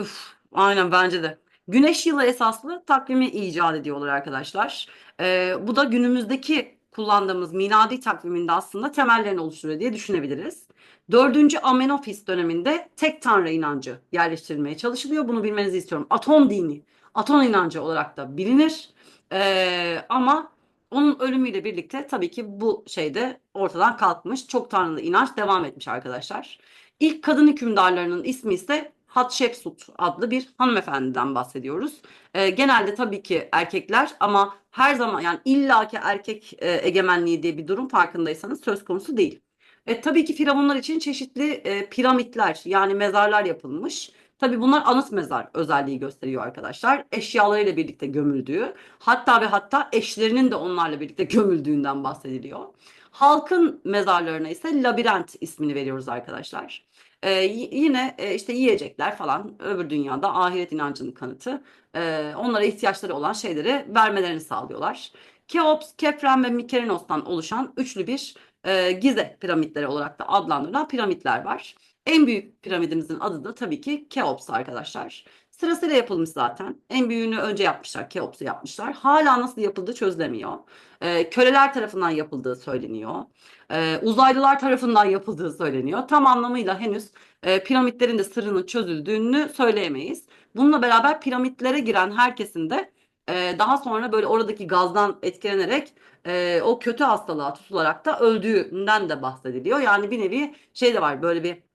Üf, aynen bence de. Güneş yılı esaslı takvimi icat ediyorlar arkadaşlar. Ee, bu da günümüzdeki kullandığımız miladi takviminde aslında temellerini oluşturuyor diye düşünebiliriz. Dördüncü Amenofis döneminde tek tanrı inancı yerleştirilmeye çalışılıyor. Bunu bilmenizi istiyorum. Atom dini, atom inancı olarak da bilinir. Ee, ama onun ölümüyle birlikte tabii ki bu şeyde ortadan kalkmış. Çok tanrılı inanç devam etmiş arkadaşlar. İlk kadın hükümdarlarının ismi ise Hatshepsut adlı bir hanımefendiden bahsediyoruz. Ee, genelde tabii ki erkekler ama her zaman yani illaki erkek e, egemenliği diye bir durum farkındaysanız söz konusu değil. E, tabii ki firavunlar için çeşitli e, piramitler yani mezarlar yapılmış. Tabii bunlar anıt mezar özelliği gösteriyor arkadaşlar. Eşyalarıyla birlikte gömüldüğü, hatta ve hatta eşlerinin de onlarla birlikte gömüldüğünden bahsediliyor. Halkın mezarlarına ise labirent ismini veriyoruz arkadaşlar. Y- yine e, işte yiyecekler falan öbür dünyada ahiret inancının kanıtı. Ee, onlara ihtiyaçları olan şeyleri vermelerini sağlıyorlar. Keops, Kefren ve Mykerinos'tan oluşan üçlü bir e, Gize piramitleri olarak da adlandırılan piramitler var. En büyük piramidimizin adı da tabii ki Keops arkadaşlar. Sırasıyla yapılmış zaten. En büyüğünü önce yapmışlar, Keops'u yapmışlar. Hala nasıl yapıldığı çözülemiyor. Ee, köleler tarafından yapıldığı söyleniyor. Ee, uzaylılar tarafından yapıldığı söyleniyor. Tam anlamıyla henüz e, piramitlerin de sırrının çözüldüğünü söyleyemeyiz. Bununla beraber piramitlere giren herkesin de e, daha sonra böyle oradaki gazdan etkilenerek e, o kötü hastalığa tutularak da öldüğünden de bahsediliyor. Yani bir nevi şey de var böyle bir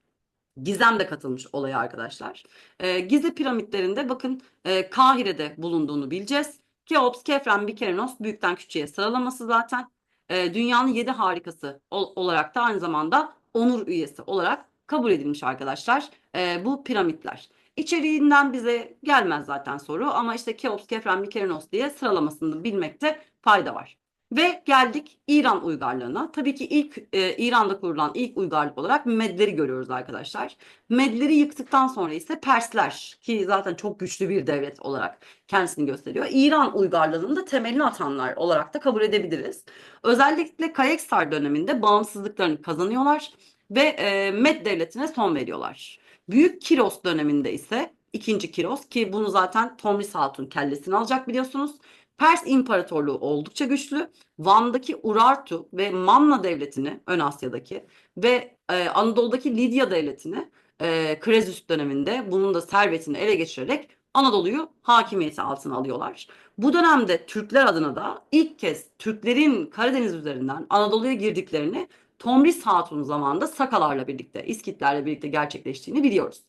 gizem de katılmış olaya arkadaşlar. E, Gize piramitlerinde bakın e, Kahire'de bulunduğunu bileceğiz. Keops, Kefren, Mykerinos büyükten küçüğe sıralaması zaten. E, dünyanın yedi harikası ol- olarak da aynı zamanda onur üyesi olarak kabul edilmiş arkadaşlar e, bu piramitler. İçeriğinden bize gelmez zaten soru ama işte Keops, Kefren, Mykerinos diye sıralamasını bilmekte fayda var. Ve geldik İran uygarlığına. Tabii ki ilk e, İran'da kurulan ilk uygarlık olarak Medleri görüyoruz arkadaşlar. Medleri yıktıktan sonra ise Persler ki zaten çok güçlü bir devlet olarak kendisini gösteriyor. İran uygarlığının da temelini atanlar olarak da kabul edebiliriz. Özellikle Kayeksar döneminde bağımsızlıklarını kazanıyorlar ve e, Med devletine son veriyorlar. Büyük Kiros döneminde ise ikinci Kiros ki bunu zaten Tomris Hatun kellesini alacak biliyorsunuz. Pers İmparatorluğu oldukça güçlü. Van'daki Urartu ve Manna devletini Ön Asya'daki ve e, Anadolu'daki Lidya devletini e, Krezüs döneminde bunun da servetini ele geçirerek Anadolu'yu hakimiyeti altına alıyorlar. Bu dönemde Türkler adına da ilk kez Türklerin Karadeniz üzerinden Anadolu'ya girdiklerini Tomris Hatun zamanında Sakalarla birlikte, İskitlerle birlikte gerçekleştiğini biliyoruz.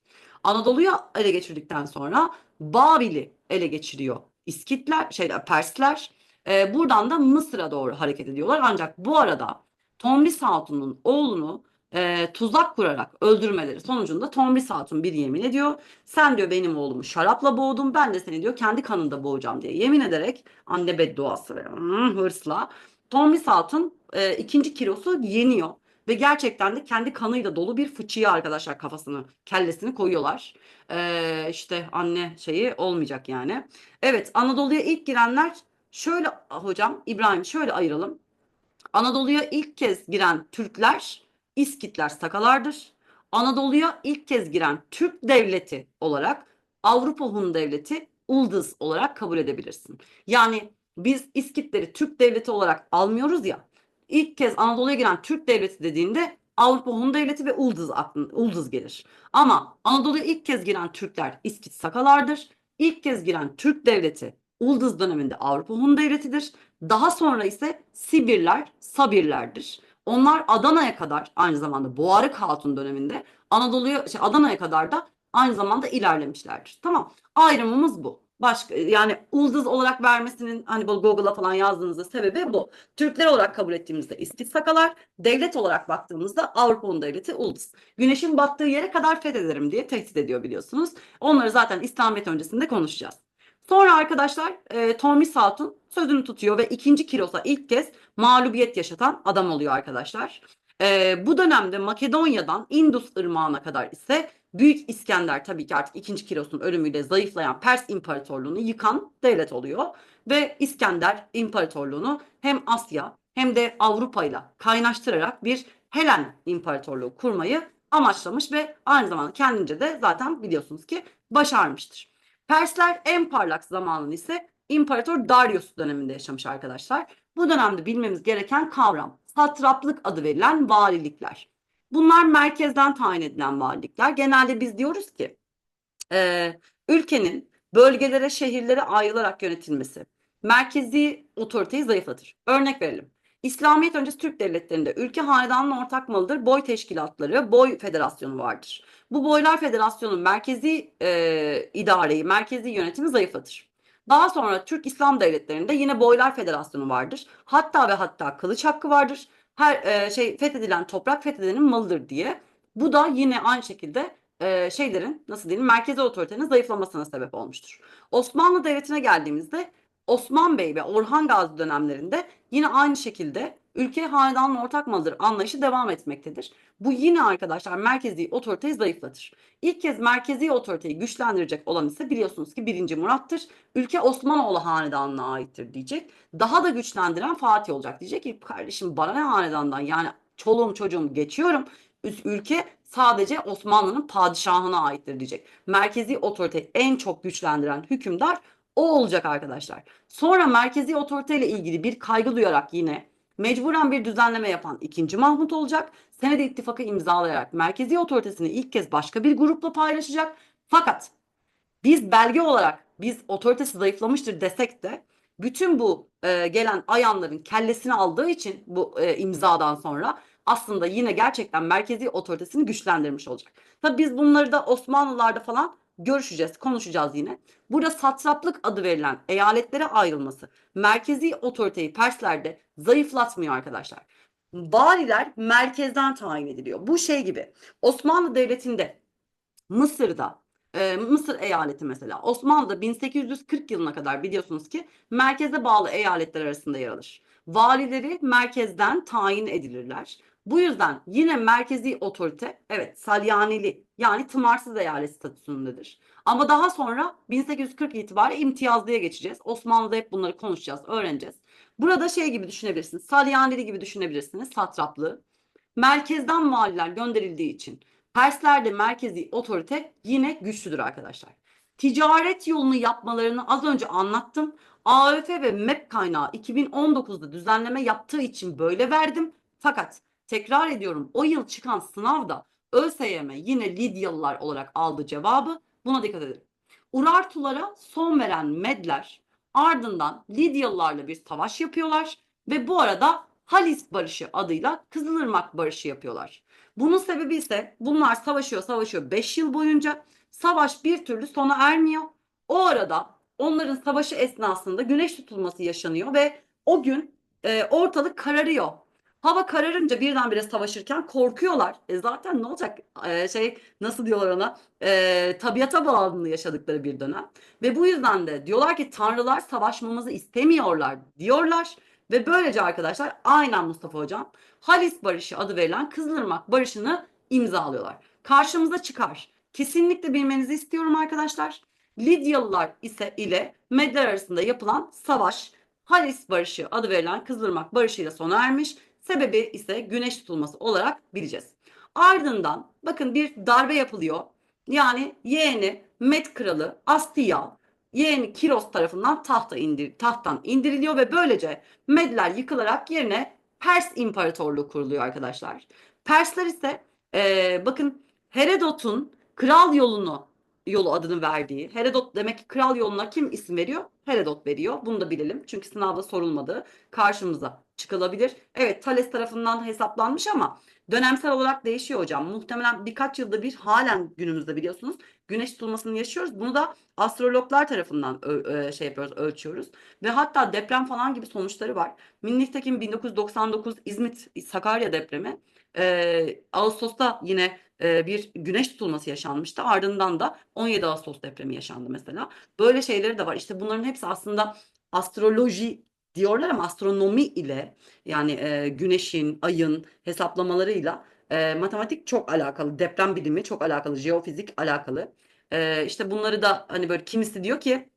Anadolu'yu ele geçirdikten sonra Babil'i ele geçiriyor İskitler, şeyler, Persler. Ee, buradan da Mısır'a doğru hareket ediyorlar. Ancak bu arada Tomris Hatun'un oğlunu e, tuzak kurarak öldürmeleri sonucunda Tomris Hatun bir yemin ediyor. Sen diyor benim oğlumu şarapla boğdun ben de seni diyor kendi kanında boğacağım diye yemin ederek anne bedduası ve hırsla Tomris Hatun e, ikinci kilosu yeniyor. Ve gerçekten de kendi kanıyla dolu bir fıçıya arkadaşlar kafasını, kellesini koyuyorlar. Ee, işte anne şeyi olmayacak yani. Evet Anadolu'ya ilk girenler şöyle hocam İbrahim şöyle ayıralım. Anadolu'ya ilk kez giren Türkler İskitler Sakalardır. Anadolu'ya ilk kez giren Türk devleti olarak Avrupa Hun devleti Uldız olarak kabul edebilirsin. Yani biz İskitleri Türk devleti olarak almıyoruz ya. İlk kez Anadolu'ya giren Türk devleti dediğinde Avrupa Hun devleti ve Uldız aklın, Uldız gelir. Ama Anadolu'ya ilk kez giren Türkler İskit Sakalardır. İlk kez giren Türk devleti Ulduz döneminde Avrupa Hun devletidir. Daha sonra ise Sibirler, Sabirlerdir. Onlar Adana'ya kadar aynı zamanda Boğarık Hatun döneminde Anadolu'ya şey Adana'ya kadar da aynı zamanda ilerlemişlerdir. Tamam. Ayrımımız bu. Başka yani Ulduz olarak vermesinin hani bu Google'a falan yazdığınızda sebebi bu. Türkler olarak kabul ettiğimizde İskit Sakalar, devlet olarak baktığımızda Avrupa Hun Devleti Ulduz. Güneşin battığı yere kadar fethederim diye tehdit ediyor biliyorsunuz. Onları zaten İslamiyet öncesinde konuşacağız. Sonra arkadaşlar e, Tomris Hatun sözünü tutuyor ve ikinci Kiros'a ilk kez mağlubiyet yaşatan adam oluyor arkadaşlar. E, bu dönemde Makedonya'dan Indus Irmağı'na kadar ise Büyük İskender tabii ki artık ikinci Kiros'un ölümüyle zayıflayan Pers İmparatorluğunu yıkan devlet oluyor. Ve İskender İmparatorluğunu hem Asya hem de Avrupa ile kaynaştırarak bir Helen İmparatorluğu kurmayı amaçlamış ve aynı zamanda kendince de zaten biliyorsunuz ki başarmıştır. Persler en parlak zamanını ise İmparator Darius döneminde yaşamış arkadaşlar. Bu dönemde bilmemiz gereken kavram satraplık adı verilen valilikler. Bunlar merkezden tayin edilen valilikler. Genelde biz diyoruz ki e, ülkenin bölgelere, şehirlere ayrılarak yönetilmesi merkezi otoriteyi zayıflatır. Örnek verelim. İslamiyet öncesi Türk devletlerinde ülke hanedanın ortak malıdır. Boy teşkilatları, boy federasyonu vardır. Bu boylar federasyonun merkezi e, idareyi, merkezi yönetimi zayıflatır. Daha sonra Türk İslam devletlerinde yine boylar federasyonu vardır. Hatta ve hatta kılıç hakkı vardır. Her e, şey fethedilen toprak fethedenin malıdır diye. Bu da yine aynı şekilde e, şeylerin nasıl diyelim merkezi otoritenin zayıflamasına sebep olmuştur. Osmanlı Devleti'ne geldiğimizde Osman Bey ve Orhan Gazi dönemlerinde yine aynı şekilde ülke hanedanın ortak malıdır anlayışı devam etmektedir. Bu yine arkadaşlar merkezi otoriteyi zayıflatır. İlk kez merkezi otoriteyi güçlendirecek olan ise biliyorsunuz ki 1. Murat'tır. Ülke Osmanoğlu hanedanına aittir diyecek. Daha da güçlendiren Fatih olacak. Diyecek ki kardeşim bana ne hanedandan yani çoluğum çocuğum geçiyorum. Ülke sadece Osmanlı'nın padişahına aittir diyecek. Merkezi otoriteyi en çok güçlendiren hükümdar o olacak arkadaşlar. Sonra merkezi otoriteyle ilgili bir kaygı duyarak yine mecburen bir düzenleme yapan 2. Mahmut olacak. Senede ittifakı imzalayarak merkezi otoritesini ilk kez başka bir grupla paylaşacak. Fakat biz belge olarak biz otoritesi zayıflamıştır desek de bütün bu e, gelen ayanların kellesini aldığı için bu e, imzadan sonra aslında yine gerçekten merkezi otoritesini güçlendirmiş olacak. Tabii biz bunları da Osmanlılarda falan görüşeceğiz, konuşacağız yine. Burada satraplık adı verilen eyaletlere ayrılması merkezi otoriteyi Perslerde zayıflatmıyor arkadaşlar. Valiler merkezden tayin ediliyor. Bu şey gibi Osmanlı Devleti'nde Mısır'da e, Mısır eyaleti mesela Osmanlı'da 1840 yılına kadar biliyorsunuz ki merkeze bağlı eyaletler arasında yer alır. Valileri merkezden tayin edilirler. Bu yüzden yine merkezi otorite evet salyaneli yani tımarsız eyalet statüsündedir. Ama daha sonra 1840 itibariyle imtiyazlıya geçeceğiz. Osmanlı'da hep bunları konuşacağız, öğreneceğiz. Burada şey gibi düşünebilirsiniz. Salyaneli gibi düşünebilirsiniz satraplığı. Merkezden valiler gönderildiği için Perslerde merkezi otorite yine güçlüdür arkadaşlar. Ticaret yolunu yapmalarını az önce anlattım. AÖF ve MEP kaynağı 2019'da düzenleme yaptığı için böyle verdim. Fakat tekrar ediyorum o yıl çıkan sınavda ÖSYM yine Lidyalılar olarak aldı cevabı. Buna dikkat edin. Urartulara son veren Medler ardından Lidyalılarla bir savaş yapıyorlar ve bu arada Halis Barışı adıyla Kızılırmak Barışı yapıyorlar. Bunun sebebi ise bunlar savaşıyor savaşıyor 5 yıl boyunca savaş bir türlü sona ermiyor. O arada onların savaşı esnasında güneş tutulması yaşanıyor ve o gün e, ortalık kararıyor. Hava kararınca birdenbire savaşırken korkuyorlar. E zaten ne olacak? E, şey nasıl diyorlar ona? E, tabiata bağımlı yaşadıkları bir dönem. Ve bu yüzden de diyorlar ki tanrılar savaşmamızı istemiyorlar diyorlar. Ve böylece arkadaşlar aynen Mustafa Hocam Halis Barışı adı verilen Kızılırmak Barışı'nı imzalıyorlar. Karşımıza çıkar. Kesinlikle bilmenizi istiyorum arkadaşlar. Lidyalılar ise ile Medler arasında yapılan savaş Halis Barışı adı verilen Kızılırmak Barışı ile sona ermiş. Sebebi ise güneş tutulması olarak bileceğiz. Ardından bakın bir darbe yapılıyor. Yani yeğeni Med kralı Astiya yeğeni Kiros tarafından tahta indir, tahttan indiriliyor ve böylece Medler yıkılarak yerine Pers İmparatorluğu kuruluyor arkadaşlar. Persler ise e, bakın Herodot'un kral yolunu yolu adını verdiği. Herodot demek ki kral yoluna kim isim veriyor? Herodot veriyor. Bunu da bilelim. Çünkü sınavda sorulmadı. Karşımıza çıkılabilir. Evet Thales tarafından hesaplanmış ama dönemsel olarak değişiyor hocam. Muhtemelen birkaç yılda bir halen günümüzde biliyorsunuz güneş tutulmasını yaşıyoruz. Bunu da astrologlar tarafından şey yapıyoruz, ölçüyoruz. Ve hatta deprem falan gibi sonuçları var. Minnitekin 1999 İzmit Sakarya depremi e, Ağustos'ta yine e, bir güneş tutulması yaşanmıştı. Ardından da 17 Ağustos depremi yaşandı mesela. Böyle şeyleri de var. İşte bunların hepsi aslında astroloji diyorlar ama astronomi ile yani e, güneşin, ayın hesaplamalarıyla e, matematik çok alakalı, deprem bilimi çok alakalı, jeofizik alakalı. E, işte bunları da hani böyle kimisi diyor ki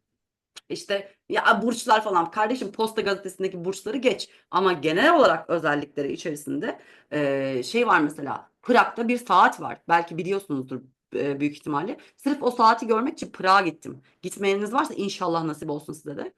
işte ya burçlar falan kardeşim Posta Gazetesi'ndeki burçları geç ama genel olarak özellikleri içerisinde e, şey var mesela Prag'da bir saat var belki biliyorsunuzdur e, büyük ihtimalle. Sırf o saati görmek için Prag'a gittim. Gitmeyeniniz varsa inşallah nasip olsun size de.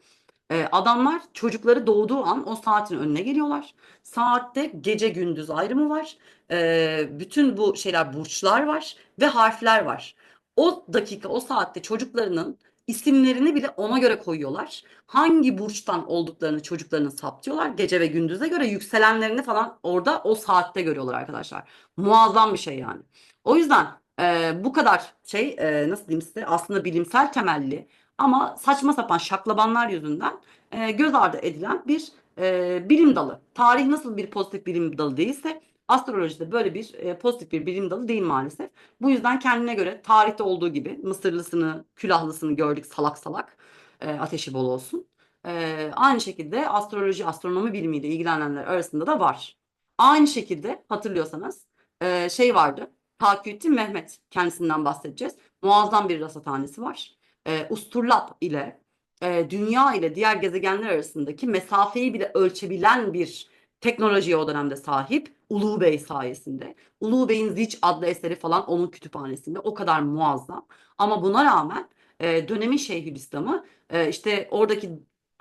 E, adamlar çocukları doğduğu an o saatin önüne geliyorlar. Saatte gece gündüz ayrımı var. E, bütün bu şeyler burçlar var ve harfler var. O dakika o saatte çocuklarının isimlerini bile ona göre koyuyorlar. Hangi burçtan olduklarını çocuklarını saptıyorlar. Gece ve gündüze göre yükselenlerini falan orada o saatte görüyorlar arkadaşlar. Muazzam bir şey yani. O yüzden e, bu kadar şey e, nasıl diyeyim size aslında bilimsel temelli ama saçma sapan şaklabanlar yüzünden e, göz ardı edilen bir e, bilim dalı. Tarih nasıl bir pozitif bilim dalı değilse astrolojide böyle bir e, pozitif bir bilim dalı değil maalesef. Bu yüzden kendine göre tarihte olduğu gibi Mısırlısını, külahlısını gördük salak salak. E, ateşi bol olsun. E, aynı şekilde astroloji, astronomi bilimiyle ilgilenenler arasında da var. Aynı şekilde hatırlıyorsanız e, şey vardı. Takiyüddin Mehmet kendisinden bahsedeceğiz. Muazzam bir rasathanesi var. E, Usturlap ile e, dünya ile diğer gezegenler arasındaki mesafeyi bile ölçebilen bir teknolojiye o dönemde sahip. Ulu Bey sayesinde. Ulu Bey'in Ziç adlı eseri falan onun kütüphanesinde. O kadar muazzam. Ama buna rağmen e, dönemin Şeyhülislam'ı e, işte oradaki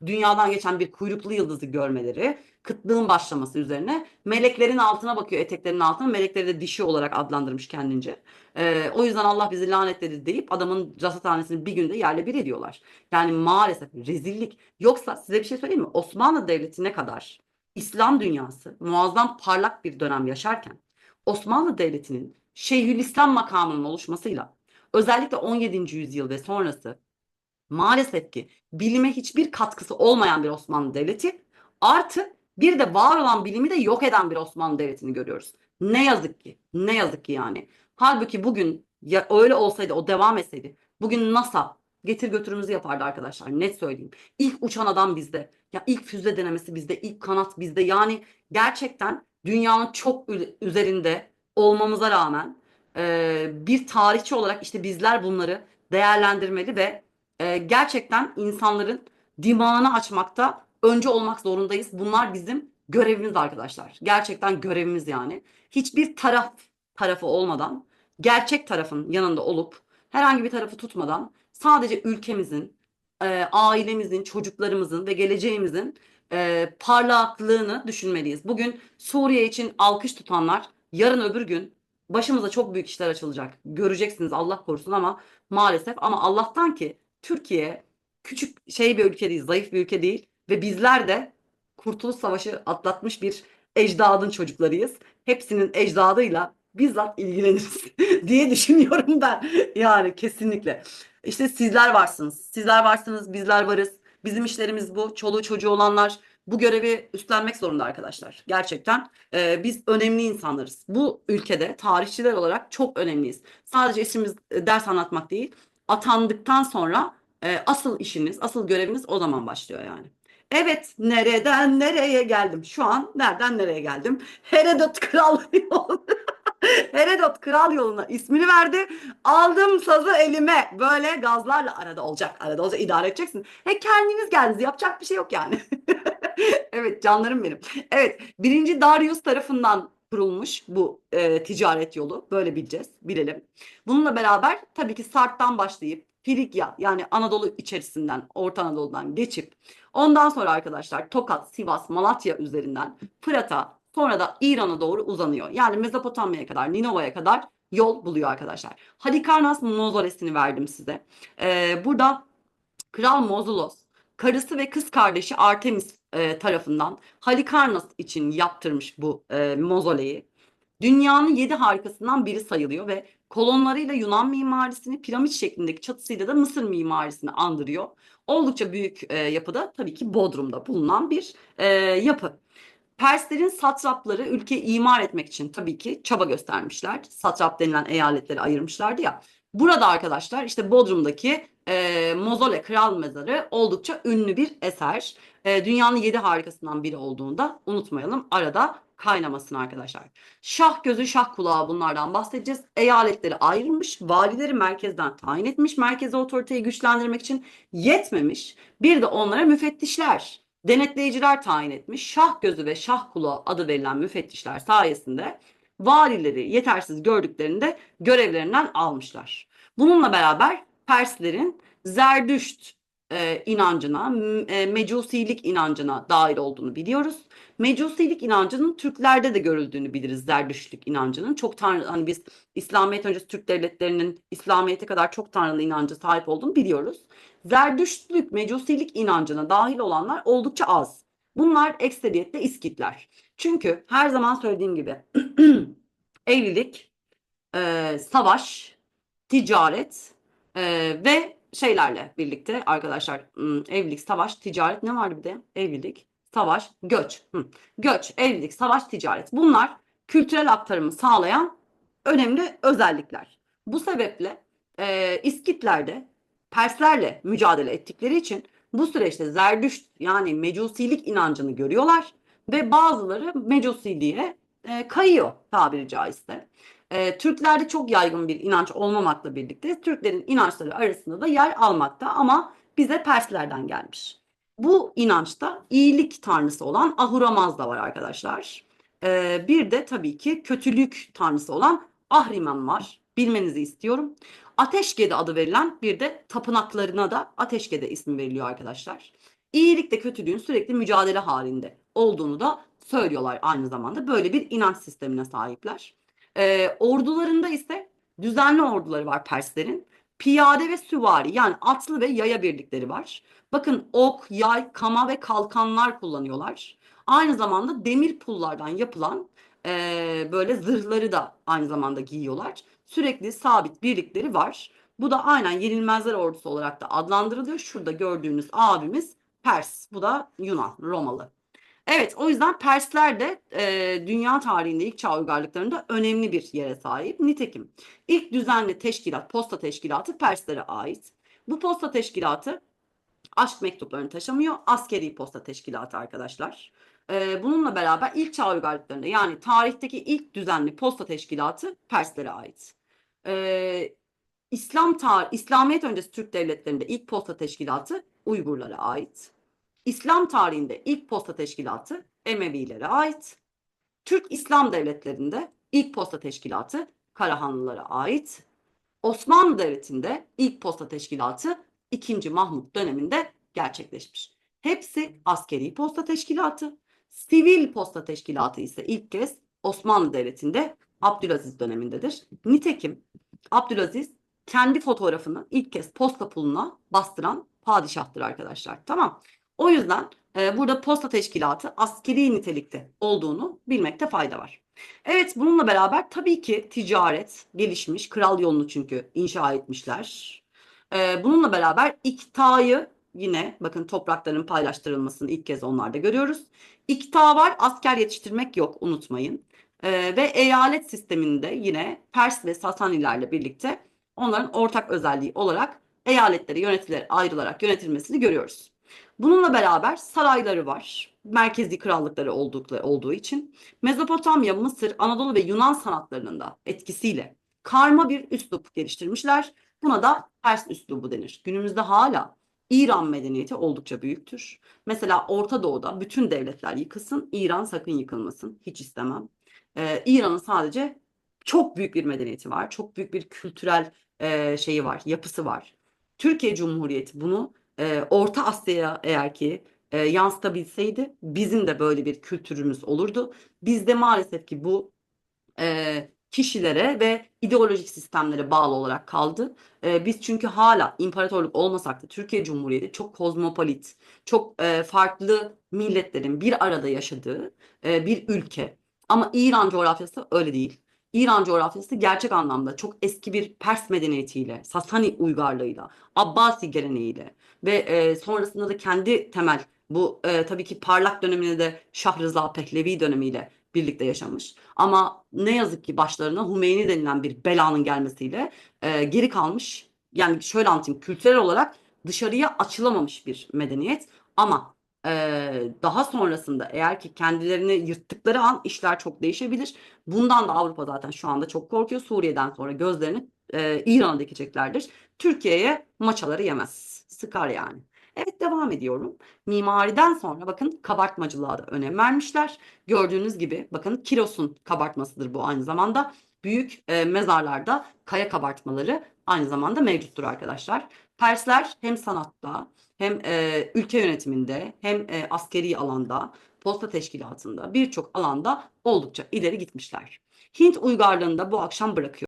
dünyadan geçen bir kuyruklu yıldızı görmeleri, kıtlığın başlaması üzerine meleklerin altına bakıyor, eteklerinin altına. Melekleri de dişi olarak adlandırmış kendince. E, o yüzden Allah bizi lanetledi deyip adamın rasathanesini bir günde yerle bir ediyorlar. Yani maalesef rezillik. Yoksa size bir şey söyleyeyim mi? Osmanlı Devleti ne kadar İslam dünyası muazzam parlak bir dönem yaşarken Osmanlı Devleti'nin Şeyhülislam makamının oluşmasıyla özellikle 17. yüzyıl ve sonrası maalesef ki bilime hiçbir katkısı olmayan bir Osmanlı Devleti artı bir de var olan bilimi de yok eden bir Osmanlı Devleti'ni görüyoruz. Ne yazık ki, ne yazık ki yani. Halbuki bugün ya öyle olsaydı, o devam etseydi, bugün NASA getir götürümüzü yapardı arkadaşlar. Net söyleyeyim. İlk uçan adam bizde. Ya ilk füze denemesi bizde, ilk kanat bizde. Yani gerçekten dünyanın çok üzerinde olmamıza rağmen e, bir tarihçi olarak işte bizler bunları değerlendirmeli ve e, gerçekten insanların dimağını açmakta önce olmak zorundayız. Bunlar bizim görevimiz arkadaşlar. Gerçekten görevimiz yani. Hiçbir taraf tarafı olmadan gerçek tarafın yanında olup herhangi bir tarafı tutmadan sadece ülkemizin, e, ailemizin, çocuklarımızın ve geleceğimizin e, parlaklığını düşünmeliyiz. Bugün Suriye için alkış tutanlar yarın öbür gün başımıza çok büyük işler açılacak. Göreceksiniz Allah korusun ama maalesef ama Allah'tan ki Türkiye küçük şey bir ülke değil, zayıf bir ülke değil ve bizler de Kurtuluş Savaşı atlatmış bir ecdadın çocuklarıyız. Hepsinin ecdadıyla bizzat ilgileniriz diye düşünüyorum ben. Yani kesinlikle. İşte sizler varsınız. Sizler varsınız, bizler varız. Bizim işlerimiz bu. Çoluğu çocuğu olanlar bu görevi üstlenmek zorunda arkadaşlar. Gerçekten e, biz önemli insanlarız. Bu ülkede tarihçiler olarak çok önemliyiz. Sadece işimiz e, ders anlatmak değil. Atandıktan sonra e, asıl işiniz, asıl göreviniz o zaman başlıyor yani. Evet, nereden nereye geldim? Şu an nereden nereye geldim? Herodot Kral Yolu. Herodot Kral Yolu'na ismini verdi. Aldım sazı elime. Böyle gazlarla arada olacak. Arada olacak. idare edeceksin. He kendiniz geldiniz. Yapacak bir şey yok yani. evet canlarım benim. Evet birinci Darius tarafından kurulmuş bu e, ticaret yolu. Böyle bileceğiz. Bilelim. Bununla beraber tabii ki Sart'tan başlayıp Filikya yani Anadolu içerisinden Orta Anadolu'dan geçip ondan sonra arkadaşlar Tokat, Sivas, Malatya üzerinden Fırat'a sonra da İran'a doğru uzanıyor. Yani Mezopotamya'ya kadar, Ninova'ya kadar yol buluyor arkadaşlar. Halikarnas mozolesini verdim size. Ee, burada Kral Mozulos karısı ve kız kardeşi Artemis e, tarafından Halikarnas için yaptırmış bu e, mozoleyi. Dünyanın yedi harikasından biri sayılıyor ve kolonlarıyla Yunan mimarisini, piramit şeklindeki çatısıyla da Mısır mimarisini andırıyor. Oldukça büyük e, yapıda tabii ki Bodrum'da bulunan bir e, yapı. Perslerin satrapları ülke imar etmek için tabii ki çaba göstermişler. Satrap denilen eyaletleri ayırmışlardı ya. Burada arkadaşlar işte Bodrum'daki e, Mozole Kral Mezarı oldukça ünlü bir eser. E, dünyanın yedi harikasından biri olduğunu da unutmayalım. Arada kaynamasın arkadaşlar. Şah gözü şah kulağı bunlardan bahsedeceğiz. Eyaletleri ayrılmış, valileri merkezden tayin etmiş, merkezi otoriteyi güçlendirmek için yetmemiş. Bir de onlara müfettişler, denetleyiciler tayin etmiş. Şah gözü ve şah kulağı adı verilen müfettişler sayesinde valileri yetersiz gördüklerinde görevlerinden almışlar. Bununla beraber Perslerin Zerdüşt e, inancına, e, mecusilik inancına dahil olduğunu biliyoruz. Mecusilik inancının Türklerde de görüldüğünü biliriz Zerdüştlük inancının. Çok tanrı hani biz İslamiyet öncesi Türk devletlerinin İslamiyet'e kadar çok tanrılı inancı sahip olduğunu biliyoruz. Zerdüştlük, mecusilik inancına dahil olanlar oldukça az. Bunlar ekseriyette İskitler. Çünkü her zaman söylediğim gibi evlilik, e, savaş, ticaret e, ve şeylerle birlikte arkadaşlar evlilik, savaş, ticaret ne vardı bir de? Evlilik, savaş, göç. Hı. Göç, evlilik, savaş, ticaret. Bunlar kültürel aktarımı sağlayan önemli özellikler. Bu sebeple e, İskitler de Perslerle mücadele ettikleri için bu süreçte Zerdüşt yani mecusilik inancını görüyorlar ve bazıları mecusiliğe e, kayıyor tabiri caizse. E, Türklerde çok yaygın bir inanç olmamakla birlikte Türklerin inançları arasında da yer almakta ama bize Perslerden gelmiş. Bu inançta iyilik tanrısı olan Ahura Mazda var arkadaşlar. E, bir de tabii ki kötülük tanrısı olan Ahriman var. Bilmenizi istiyorum. Ateşgede adı verilen bir de tapınaklarına da Ateşgede ismi veriliyor arkadaşlar. İyilikle kötülüğün sürekli mücadele halinde olduğunu da söylüyorlar aynı zamanda. Böyle bir inanç sistemine sahipler. Ee, ordularında ise düzenli orduları var Perslerin. Piyade ve süvari yani atlı ve yaya birlikleri var. Bakın ok, yay, kama ve kalkanlar kullanıyorlar. Aynı zamanda demir pullardan yapılan eee, böyle zırhları da aynı zamanda giyiyorlar. Sürekli sabit birlikleri var. Bu da aynen yenilmezler ordusu olarak da adlandırılıyor. Şurada gördüğünüz abimiz Pers. Bu da Yunan, Romalı. Evet, o yüzden Persler de e, dünya tarihinde ilk çağ uygarlıklarında önemli bir yere sahip. Nitekim ilk düzenli teşkilat, posta teşkilatı Perslere ait. Bu posta teşkilatı aşk mektuplarını taşımıyor. Askeri posta teşkilatı arkadaşlar. Ee, bununla beraber ilk çağ uygarlıklarında yani tarihteki ilk düzenli posta teşkilatı Perslere ait. Ee, İslam tar İslamiyet öncesi Türk devletlerinde ilk posta teşkilatı Uygurlara ait. İslam tarihinde ilk posta teşkilatı Emevilere ait. Türk İslam devletlerinde ilk posta teşkilatı Karahanlılara ait. Osmanlı Devleti'nde ilk posta teşkilatı 2. Mahmut döneminde gerçekleşmiş. Hepsi askeri posta teşkilatı. Sivil posta teşkilatı ise ilk kez Osmanlı Devleti'nde Abdülaziz dönemindedir. Nitekim Abdülaziz kendi fotoğrafını ilk kez posta puluna bastıran padişahtır arkadaşlar. Tamam. O yüzden e, burada posta teşkilatı askeri nitelikte olduğunu bilmekte fayda var. Evet bununla beraber tabii ki ticaret gelişmiş. Kral yolunu çünkü inşa etmişler. Ee, bununla beraber iktayı yine bakın toprakların paylaştırılmasını ilk kez onlarda görüyoruz. İkta var asker yetiştirmek yok unutmayın. Ee, ve eyalet sisteminde yine Pers ve Sasanilerle birlikte onların ortak özelliği olarak eyaletleri yönetilerek ayrılarak yönetilmesini görüyoruz. Bununla beraber sarayları var. Merkezi krallıkları oldukları, olduğu için. Mezopotamya, Mısır, Anadolu ve Yunan sanatlarının da etkisiyle karma bir üslup geliştirmişler. Buna da Pers üslubu denir. Günümüzde hala İran medeniyeti oldukça büyüktür. Mesela Orta Doğu'da bütün devletler yıkılsın, İran sakın yıkılmasın. Hiç istemem. Ee, İran'ın sadece çok büyük bir medeniyeti var. Çok büyük bir kültürel e, şeyi var, yapısı var. Türkiye Cumhuriyeti bunu e, Orta Asya'ya eğer ki e, yansıtabilseydi bizim de böyle bir kültürümüz olurdu. Bizde maalesef ki bu e, kişilere ve ideolojik sistemlere bağlı olarak kaldı. E, biz çünkü hala imparatorluk olmasak da Türkiye Cumhuriyeti çok kozmopolit, çok e, farklı milletlerin bir arada yaşadığı e, bir ülke. Ama İran coğrafyası öyle değil. İran coğrafyası gerçek anlamda çok eski bir Pers medeniyetiyle, Sasani uygarlığıyla, Abbasi geleneğiyle ve e, sonrasında da kendi temel bu e, tabii ki parlak döneminde de Şah Rıza Pehlevi dönemiyle birlikte yaşamış. Ama ne yazık ki başlarına Hümeyni denilen bir belanın gelmesiyle e, geri kalmış. Yani şöyle anlatayım kültürel olarak dışarıya açılamamış bir medeniyet. Ama e, daha sonrasında eğer ki kendilerini yırttıkları an işler çok değişebilir. Bundan da Avrupa zaten şu anda çok korkuyor. Suriye'den sonra gözlerini e, İran'a dikeceklerdir. Türkiye'ye maçaları yemez. Sıkar yani. Evet devam ediyorum. Mimariden sonra bakın kabartmacılığa da önem vermişler. Gördüğünüz gibi bakın Kiros'un kabartmasıdır bu aynı zamanda. Büyük e, mezarlarda kaya kabartmaları aynı zamanda mevcuttur arkadaşlar. Persler hem sanatta hem e, ülke yönetiminde hem e, askeri alanda, posta teşkilatında birçok alanda oldukça ileri gitmişler. Hint uygarlığında bu akşam bırakıyor.